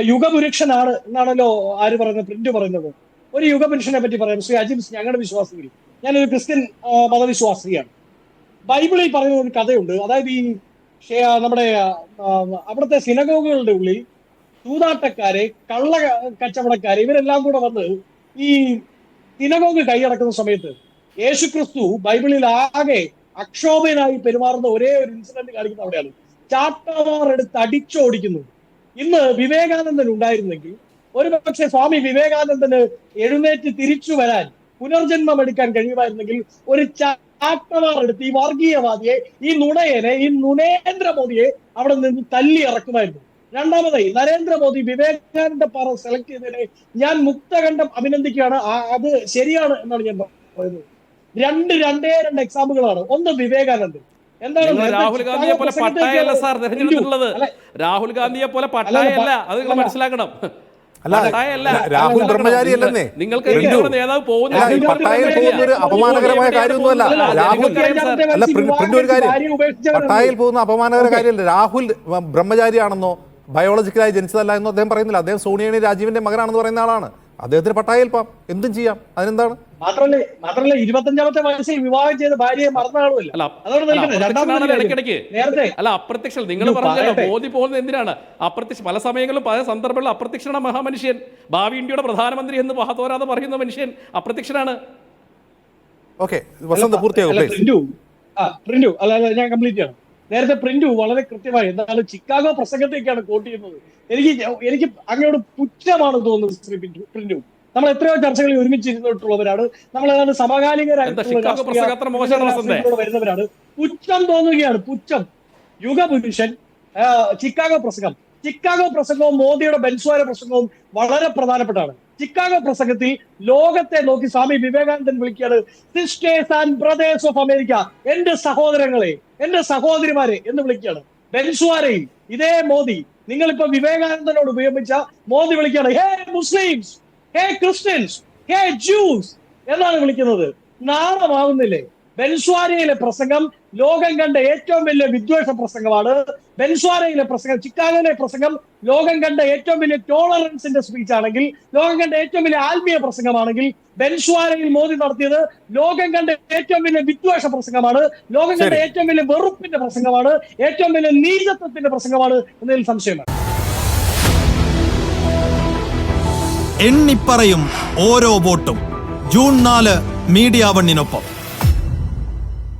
യുഗപുരുഷനാണ് എന്നാണല്ലോ ആര് പറയുന്നത്? പ്രിന്റ് പറയുന്നത്. ഒരു യുഗപുരുഷനെ പറ്റി പറയാം. ശ്രീ അജിംസ് ഞങ്ങളുടെ വിശ്വാസികൾ. ഞാനൊരു ക്രിസ്ത്യൻ മതവിശ്വാസിയാണ്. ബൈബിളിൽ പറയുന്ന ഒരു കഥയുണ്ട്. അതായത് ഈ നമ്മുടെ അവിടുത്തെ സിനഗോഗുകളുടെ ഉള്ളിൽ ചൂതാട്ടക്കാരെ കള്ള കച്ചവടക്കാരെ ഇവരെല്ലാം കൂടെ വന്ന് ഈ സിനഗോഗ് കൈയടക്കുന്ന സമയത്ത് യേശു ക്രിസ്തു ബൈബിളിൽ ആകെ അക്ഷോഭനായി പെരുമാറുന്ന ഒരേ ഒരു ഇൻസിഡന്റ് കാണിക്കുന്ന അവിടെയാണ്. ചാട്ടവാർ എടുത്ത് അടിച്ചോടിക്കുന്നു. ഇന്ന് വിവേകാനന്ദൻ ഉണ്ടായിരുന്നെങ്കിൽ ഒരു പക്ഷേ സ്വാമി വിവേകാനന്ദന് എഴുന്നേറ്റ് തിരിച്ചു വരാൻ പുനർജന്മം എടുക്കാൻ കഴിയുമായിരുന്നെങ്കിൽ ഒരു ചാട്ടവാർ എടുത്ത് ഈ വർഗീയവാദിയെ ഈ നുണയനെ ഈ നുണേന്ദ്രമോദിയെ അവിടെ നിന്ന് തല്ലി ഇറക്കുമായിരുന്നു. രണ്ടാമതായി നരേന്ദ്രമോദി വിവേകാനന്ദ പാറ സെലക്ട് ചെയ്തതിനെ ഞാൻ മുക്തകണ്ഠം അഭിനന്ദിക്കുകയാണ്. അത് ശരിയാണ് എന്നാണ് ഞാൻ പറയുന്നത്. രണ്ട് രണ്ടേ രണ്ട് എക്സാമ്പിളുകളാണ് ഒന്ന് വിവേകാനന്ദൻ. നിങ്ങൾ രാഹുൽ ഗാന്ധിയെ പോലെ പട്ടായല്ല സാർ തെരഞ്ഞെടുത്തിട്ടുള്ളത്. രാഹുൽ ഗാന്ധിയെ പോലെ പട്ടായല്ല അത് നിങ്ങൾ മനസ്സിലാക്കണം. അല്ല, പട്ടായല്ല രാഹുൽ ബ്രഹ്മചാരി അല്ലെന്നേ. നിങ്ങൾക്ക്. നേതാവ് പോകുന്ന പട്ടായയിൽ പോകുന്ന ഒരു അപമാനകരമായ കാര്യമൊന്നുമല്ല. രാഹുൽ അല്ല പ്രിന്റ് ഒരു കാര്യം. പട്ടായയിൽ പോകുന്ന അപമാനകര കാര്യമല്ല രാഹുൽ ബ്രഹ്മചാരിയാണെന്നോ ബയോളജിക്കലായി ജനിച്ചതല്ല എന്നോ അദ്ദേഹം പറയുന്നില്ല. അദ്ദേഹം സോണിയാണി രാജീവിന്റെ മകനാണെന്ന് പറയുന്ന ആളാണ്. അദ്ദേഹത്തിന് പട്ടായയിൽ എന്തും ചെയ്യാം. അതിനെന്താണ്? മാത്രമല്ല മാത്രമല്ല ഇരുപത്തഞ്ചാമത്തെ വയസ്സിൽ വിവാഹം ചെയ്ത ഭാര്യയെ മറന്ന ആളുമല്ല അല്ല, അപ്രത്യക്ഷ രണ്ടാമത്തെ അപ്രത്യക്ഷനാണല്ലോ നേരത്തെ അല്ല അപ്രത്യക്ഷൻ നിങ്ങൾ പറഞ്ഞല്ലോ. മോദി പോകുന്നത് എന്തിനാണ്? അപ്രത്യക്ഷ പല സമയങ്ങളിലും പല സന്ദർഭങ്ങളിലും അപ്രത്യക്ഷനാണ് മഹാമനുഷ്യൻ. ഭാവി ഇന്ത്യയുടെ പ്രധാനമന്ത്രി എന്ന് മഹത്തോരാതെ പറയുന്ന മനുഷ്യൻ അപ്രത്യക്ഷനാണ്. ഓക്കെ വസന്ത പൂർത്തിയാകും അല്ല, പ്രിന്റു ആ പ്രിന്റു അല്ല അല്ല ഞാൻ കംപ്ലീറ്റ് ചെയ്യണം. നേരത്തെ പ്രിന്റ് വളരെ കൃത്യമായി. എന്താണ് ചിക്കാഗോ പ്രസംഗത്തേക്കാണ് കോട്ട് ചെയ്യുന്നത്. എനിക്ക് എനിക്ക് അങ്ങയോട് പുച്ഛമാണ് തോന്നുന്നത് ശ്രീ പ്രിന്റു നമ്മൾ എത്രയോ ചർച്ചകളിൽ ഒരുമിച്ച് ഇരുന്നിട്ടുള്ളവരാണ് നമ്മൾ ഏതാണ്ട് സമകാലികരായിട്ടുള്ള വരുന്നവരാണ്. പുച്ഛം തോന്നുകയാണ് പുച്ഛം. യുഗപുരുഷൻ ചിക്കാഗോ പ്രസംഗം. ചിക്കാഗോ പ്രസംഗവും മോദിയുടെ ബെൻസ്വാര പ്രസംഗവും വളരെ പ്രധാനപ്പെട്ടാണ്. ചിക്കാഗോ പ്രസംഗത്തിൽ ലോകത്തെ നോക്കി സ്വാമി വിവേകാനന്ദൻ വിളിക്കുകയാണ്. Sisters and brothers of America എന്റെ സഹോദരങ്ങളെ എന്റെ സഹോദരിമാരെ എന്ന് വിളിക്കുകയാണ്. ബെൻസുവാരെയും ഇതേ മോദി നിങ്ങളിപ്പോ വിവേകാനന്ദനോട് ഉപയോഗിച്ച മോദി വിളിക്കുകയാണ്. Hey Muslims hey Christians hey Jews എന്നാണ് വിളിക്കുന്നത്. നാണമാവുന്നില്ലേ? ബെൻസ്വാരയിലെ പ്രസംഗം ലോകം കണ്ട ഏറ്റവും വലിയ വിദ്വേഷ പ്രസംഗമാണ്. ബെൻസ്വാരയിലെ പ്രസംഗം ചിക്കാഗോയിലെ പ്രസംഗം ലോകം കണ്ട ഏറ്റവും വലിയ ടോളറൻസിന്റെ സ്പീച്ച് ആണെങ്കിൽ ലോകം കണ്ട ഏറ്റവും വലിയ ആത്മീയ പ്രസംഗമാണെങ്കിൽ ബെൻസ്വാരയിൽ മോദി നടത്തിയത് ലോകം കണ്ട ഏറ്റവും വലിയ വിദ്വേഷ പ്രസംഗമാണ് ലോകം കണ്ട ഏറ്റവും വലിയ വെറുപ്പിന്റെ പ്രസംഗമാണ് ഏറ്റവും വലിയ നീചത്വത്തിന്റെ പ്രസംഗമാണ് എന്നതിൽ സംശയമാണ് എണ്ണിപ്പറയും ഓരോ വോട്ടും. ജൂൺ നാല് മീഡിയ വണ്ണിനൊപ്പം.